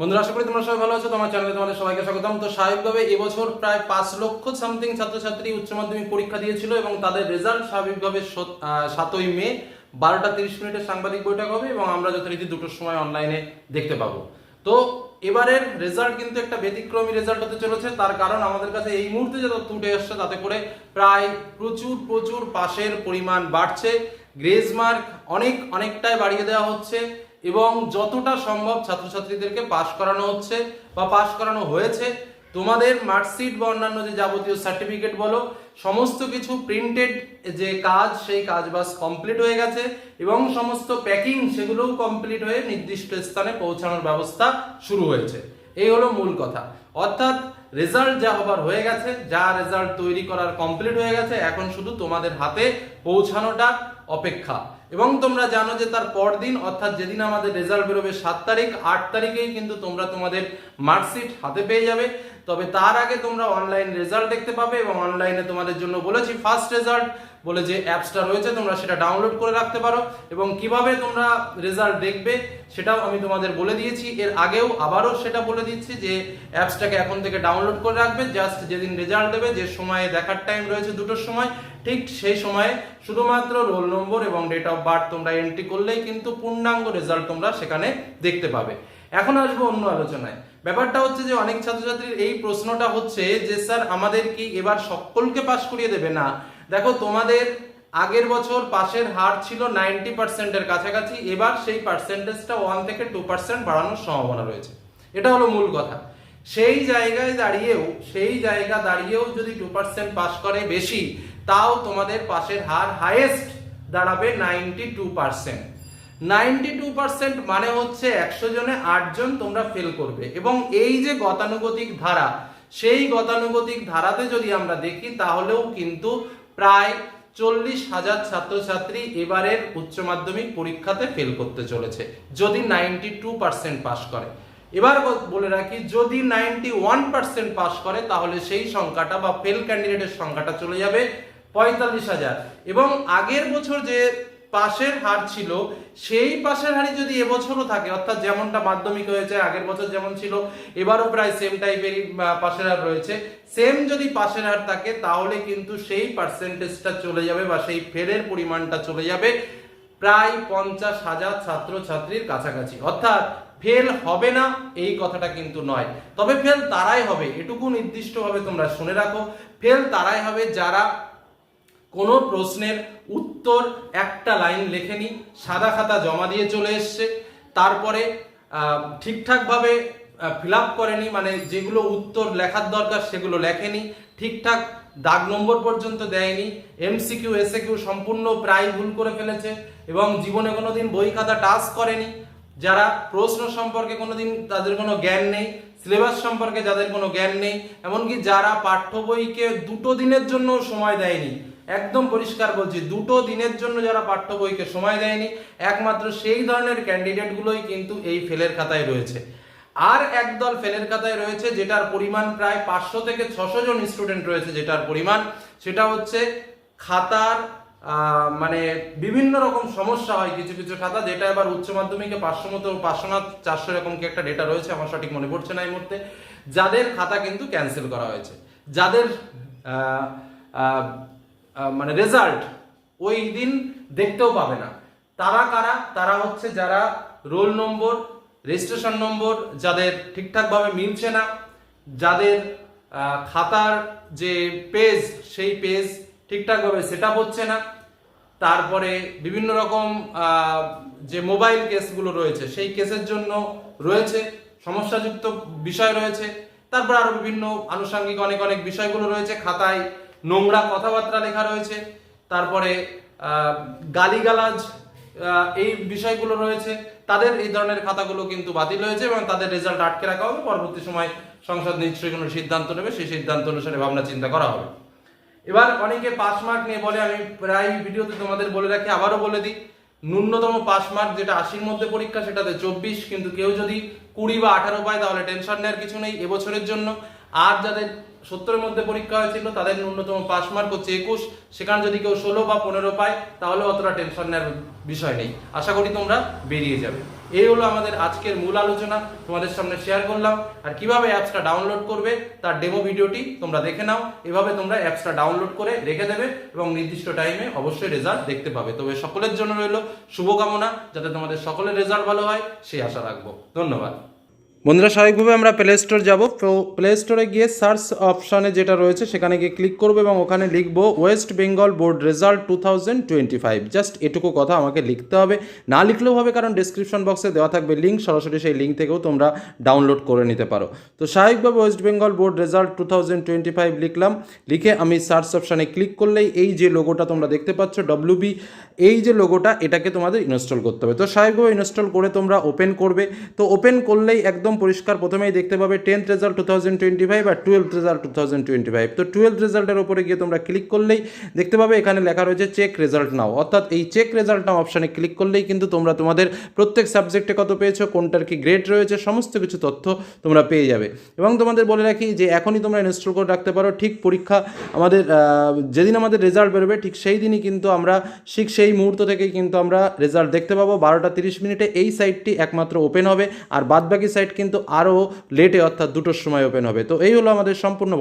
বন্ধুরা, আশা করি তোমরা সবাই ভালো আছো, তোমার চ্যানেলে তোমাদের সবাইকে স্বাগতম। তো স্বাভাবিকভাবে এবছর প্রায় পাঁচ লক্ষ সামথিং ছাত্রছাত্রী উচ্চ মাধ্যমিক পরীক্ষা দিয়েছিল এবং তাদের রেজাল্ট স্বাভাবিকভাবে সাতই মে, বারোটা তিরিশ মিনিটের সাংবাদিক বৈঠক হবে এবং আমরা যথারীতি দুটোর সময় অনলাইনে দেখতে পাবো। তো এবারের রেজাল্ট কিন্তু একটা ব্যতিক্রমী রেজাল্ট হতে চলেছে, তার কারণ আমাদের কাছে এই মুহূর্তে যে তথ্য উঠে আসছে তাতে করে প্রায় প্রচুর প্রচুর পাশের পরিমাণ বাড়ছে। গ্রেজ মার্ক অনেক, অনেকটাই বাড়িয়ে দেওয়া হচ্ছে। এবং যতটা সম্ভব ছাত্রছাত্রীদেরকে পাশ করানো হচ্ছে বা পাশ করানো হয়েছে, তোমাদের মার্কশিট বা অন্যান্য যে যাবতীয় সার্টিফিকেট বলো, সমস্ত কিছু প্রিন্টেড যে কাজ, সেই কাজ বাস কমপ্লিট হয়ে গেছে এবং সমস্ত প্যাকিং সেগুলোও কমপ্লিট হয়ে নির্দিষ্ট স্থানে পৌঁছানোর ব্যবস্থা শুরু হয়েছে। এই হলো মূল কথা। অর্থাৎ রেজাল্ট যা হবার হয়ে গেছে, যা রেজাল্ট তৈরি করার কমপ্লিট হয়ে গেছে, এখন শুধু তোমাদের হাতে পৌঁছানোটা অপেক্ষা। এবং তোমরা জানো যে তার পরদিন অর্থাৎ যেদিন আমাদের রেজাল্ট বেরোবে সাত তারিখ, আট তারিখেই কিন্তু তোমরা তোমাদের মার্কশিট হাতে পেয়ে যাবে। তবে তার আগে তোমরা অনলাইন রেজাল্ট দেখতে পাবে এবং অনলাইনে তোমাদের জন্য বলেছি ফার্স্ট রেজাল্ট বলে যে অ্যাপসটা রয়েছে, তোমরা সেটা ডাউনলোড করে রাখতে পারো এবং কীভাবে তোমরা রেজাল্ট দেখবে সেটাও আমি তোমাদের বলে দিয়েছি। এর আগেও আবারও সেটা বলে দিচ্ছি যে অ্যাপসটাকে এখন থেকে ডাউনলোড করে রাখবে জাস্ট যেদিন রেজাল্ট দেবে, যে সময়ে দেখার টাইম রয়েছে দুটোর সময়, ঠিক সেই সময়ে শুধুমাত্র রোল নম্বর এবং ডেট অফ বার্থ তোমরা এন্ট্রি করলেই কিন্তু পূর্ণাঙ্গ রেজাল্ট তোমরা সেখানে দেখতে পাবে। এখন আসব অন্য আলোচনায়। ব্যাপারটা হচ্ছে যে অনেক ছাত্রছাত্রীর এই প্রশ্নটা হচ্ছে যে, স্যার, আমাদের কি এবার সকলকে পাশ করিয়ে দেবে? না দেখো, তোমাদের আগের বছর পাশের হার ছিল নাইনটি পার্সেন্টের কাছাকাছি, এবার সেই পার্সেন্টেজটা ওয়ান থেকে টু পার্সেন্ট বাড়ানোর সম্ভাবনা রয়েছে। এটা হলো মূল কথা। সেই জায়গায় দাঁড়িয়েও, সেই জায়গা দাঁড়িয়েও যদি টু পার্সেন্ট পাস করে বেশি, তাও তোমাদের পাশের হার হাইয়েস্ট দাঁড়াবে ninety two percent. Ninety two percent মানে হচ্ছে একশো জনে আটজন তোমরা ফেল করবে। এবং এই যে গতানুগতিক ধারা, সেই গতানুগতিক ধারাতে যদি আমরা দেখি, তাহলেও কিন্তু প্রায় চল্লিশ হাজার ছাত্রছাত্রী এবারের উচ্চ মাধ্যমিক পরীক্ষাতে ফেল করতে চলেছে, যদি নাইনটি টু পার্সেন্ট পাস করে। এবার বলে রাখি, যদি নাইনটি ওয়ান পার্সেন্ট পাস করে, তাহলে সেই সংখ্যাটা বা ফেল ক্যান্ডিডেটের সংখ্যাটা চলে যাবে পঁয়তাল্লিশ হাজার। এবং আগের বছর যে পাশের হার ছিল, সেই পাশের হারই যদি এবছরও থাকে, অর্থাৎ যেমনটা মাধ্যমিক হয়েছে, আগের বছর যেমন ছিল, এবারও প্রায় সেম টাইপের পাশের হার রয়েছে। সেম যদি পাশের হার থাকে, তাহলে কিন্তু সেই পার্সেন্টেজটা চলে যাবে বা সেই ফেলের পরিমাণটা চলে যাবে প্রায় পঞ্চাশ হাজার ছাত্র ছাত্রীর কাছাকাছি। অর্থাৎ ফেল হবে না, এই কথাটা কিন্তু নয়। তবে ফেল তারাই হবে, এটুকু নির্দিষ্টভাবে তোমরা শুনে রাখো। ফেল তারাই হবে যারা কোনো প্রশ্নের উত্তর একটা লাইন লেখেনি, সাদা খাতা জমা দিয়ে চলে এসছে। তারপরে ঠিকঠাকভাবে ফিল আপ করেনি মানে যেগুলো উত্তর লেখার দরকার সেগুলো লেখেনি, ঠিকঠাক দাগ নম্বর পর্যন্ত দেয়নি। এমসিকিউ এসএকিউ সম্পূর্ণ প্রায় ভুল করে ফেলেছে এবং জীবনে কোনো দিন বই খাতা টাচ করেনি। যারা প্রশ্ন সম্পর্কে কোনোদিন তাদের কোনো জ্ঞান নেই সিলেবাস সম্পর্কে যাদের কোনো জ্ঞান নেই, এমনকি যারা পাঠ্য বইকে দুটো দিনের জন্য সময় দেয়নি একদম পরিষ্কার বলছি, দুটো দিনের জন্য যারা পাঠ্য বইকে সময় দেয়নি, একমাত্র সেই ধরনের ক্যান্ডিডেটগুলোই কিন্তু এই ফেলের খাতায় রয়েছে। আর একদল ফেলের খাতায় রয়েছে যেটার পরিমাণ প্রায় পাঁচশো থেকে ছশো জন স্টুডেন্ট রয়েছে যেটার পরিমাণ। সেটা হচ্ছে খাতার মানে বিভিন্ন রকম সমস্যা হয় কিছু কিছু খাতা, যেটা এবার উচ্চ মাধ্যমিকে পাঁচশো মতো, পাঁচশো না চারশো এরকম কি একটা ডেটা রয়েছে, আমার সঠিক মনে পড়ছে না এই মুহূর্তে। যাদের খাতা কিন্তু ক্যান্সেল করা হয়েছে। যাদের মানে রেজাল্ট ওই দিন দেখতেও পাবে না। তারা কারা? তারা হচ্ছে যারা রোল নম্বর রেজিস্ট্রেশন নম্বর যাদের ঠিকঠাকভাবে মিলছে না, যাদের খাতার যে পেজ সেই পেজ ঠিকঠাকভাবে সেট আপ হচ্ছে না, তারপরে বিভিন্ন রকম যে মোবাইল কেসগুলো রয়েছে, সেই কেসের জন্য রয়েছে, সমস্যাযুক্ত বিষয় রয়েছে, তারপর আরও বিভিন্ন আনুষঙ্গিক অনেক অনেক বিষয়গুলো রয়েছে, খাতায় নোংরা কথাবার্তা লেখা রয়েছে, তারপরে গালিগালাজ এই বিষয়গুলো রয়েছে, তাদের এই ধরনের খাতাগুলো কিন্তু বাতিল হয়েছে এবং তাদের রেজাল্ট আটকে রাখা হবে। পরবর্তী সময় সংসদ নিশ্চয়ই কোনো সিদ্ধান্ত নেবে, সেই সিদ্ধান্ত অনুসারে ভাবনা চিন্তা করা হবে। এবার অনেকে পাস মার্ক নিয়ে বলে, আমি প্রায় ভিডিওতে তোমাদের বলে রাখি, আবারও বলে দিই, ন্যূনতম পাস মার্ক যেটা আশির মধ্যে পরীক্ষা, সেটাতে চব্বিশ, কিন্তু কেউ যদি কুড়ি বা আঠারো পায়, তাহলে টেনশন নেওয়ার কিছু নেই। এবছরের জন্য আর যাদের সত্তরের মধ্যে পরীক্ষা হয়েছিল, তাদের ন্যূনতম পাস মার্ক হচ্ছে একুশ, সেখানে যদি কেউ ষোলো বা পনেরো পায়, তাহলে অতটা টেনশন নেওয়ার বিষয় নেই। আশা করি তোমরা বেরিয়ে যাবে। এই হলো আমাদের আজকের মূল আলোচনা, তোমাদের সামনে শেয়ার করলাম। আর কীভাবে অ্যাপসটা ডাউনলোড করবে, তার ডেমো ভিডিওটি তোমরা দেখে নাও। এভাবে তোমরা অ্যাপসটা ডাউনলোড করে রেখে দেবে এবং নির্দিষ্ট টাইমে অবশ্যই রেজাল্ট দেখতে পাবে। তবে সকলের জন্য রইল শুভকামনা, যাতে তোমাদের সকলের রেজাল্ট ভালো হয়, সেই আশা রাখব। ধন্যবাদ। বন্ধুরা, স্বাভাবিকভাবে আমরা প্লে স্টোর যাব। প্লে স্টোরে গিয়ে সার্চ অপশানে যেটা রয়েছে, সেখানে গিয়ে ক্লিক করব এবং ওখানে লিখব West Bengal board result two thousand twenty five just এটুকু কথা আমাকে লিখতে হবে। না লিখলেও হবে, কারণ ডিসক্রিপশন বক্সে দেওয়া থাকবে লিঙ্ক সরাসরি সেই লিঙ্ক থেকেও তোমরা ডাউনলোড করে নিতে পারো। তো স্বাভাবিকভাবে West Bengal board result two thousand twenty five লিখলাম। লিখে আমি সার্চ অপশানে ক্লিক করলেই এই যে লোগোটা তোমরা দেখতে পাচ্ছ ডব্লিউবি এই যে লোগোটা এটাকে তোমাদের ইনস্টল করতে হবে। তো স্বাভাবিকভাবে ইনস্টল করে তোমরা ওপেন করবে। তো ওপেন করলেই একদম পরিষ্কার। প্রথমেই দেখতে পাবে tenth result two thousand twenty five আর twelve result two thousand twenty five তো টুয়েলভ রেজাল্টের উপরে গিয়ে তোমরা ক্লিক করলেই দেখতে পাবে এখানে লেখা রয়েছে চেক রেজাল্ট নাও অর্থাৎ এই চেক রেজাল্ট নাও অপশানে ক্লিক করলেই কিন্তু তোমরা তোমাদের প্রত্যেক সাবজেক্টে কত পেয়েছ, কোনটার কি গ্রেড রয়েছে, সমস্ত কিছু তথ্য তোমরা পেয়ে যাবে। এবং তোমাদের বলে রাখি যে এখনই তোমরা ইনস্টল করে রাখতে পারো। ঠিক পরীক্ষা আমাদের যেদিন আমাদের রেজাল্ট বেরোবে, ঠিক সেই দিনই কিন্তু আমরা, ঠিক সেই মুহূর্ত থেকেই কিন্তু আমরা রেজাল্ট দেখতে পাবো। বারোটা তিরিশ মিনিটে এই সাইটটি একমাত্র ওপেন হবে। আর বাদবাকি সাইট কিন্তু আরও লেটে অর্থাৎ দুটোর সময় ওপেন হবে। তো এই হলো আমাদের সম্পূর্ণ